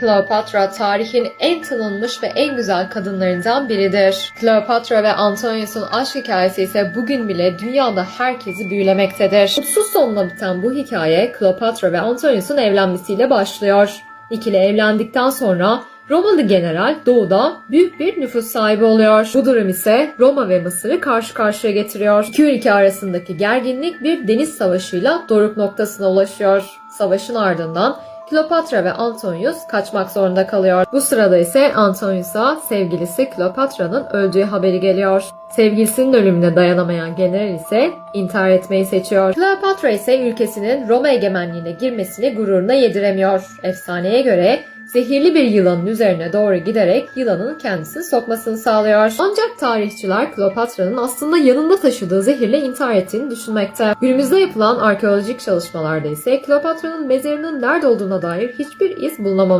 Kleopatra tarihin en tanınmış ve en güzel kadınlarından biridir. Kleopatra ve Antonius'un aşk hikayesi ise bugün bile dünyada herkesi büyülemektedir. Mutsuz sonuna biten bu hikaye Kleopatra ve Antonius'un evlenmesiyle başlıyor. İkili evlendikten sonra Romalı general doğuda büyük bir nüfus sahibi oluyor. Bu durum ise Roma ve Mısır'ı karşı karşıya getiriyor. İki ülke arasındaki gerginlik bir deniz savaşıyla doruk noktasına ulaşıyor. Savaşın ardından Kleopatra ve Antonius kaçmak zorunda kalıyor. Bu sırada ise Antonius'a sevgilisi Kleopatra'nın öldüğü haberi geliyor. Sevgilisinin ölümüne dayanamayan general ise intihar etmeyi seçiyor. Kleopatra ise ülkesinin Roma egemenliğine girmesini gururuna yediremiyor. Efsaneye göre zehirli bir yılanın üzerine doğru giderek yılanın kendisini sokmasını sağlıyor. Ancak tarihçiler Kleopatra'nın aslında yanında taşıdığı zehirle intihar ettiğini düşünmekte. Günümüzde yapılan arkeolojik çalışmalarda ise Kleopatra'nın mezarının nerede olduğuna dair hiçbir iz bulunamamış.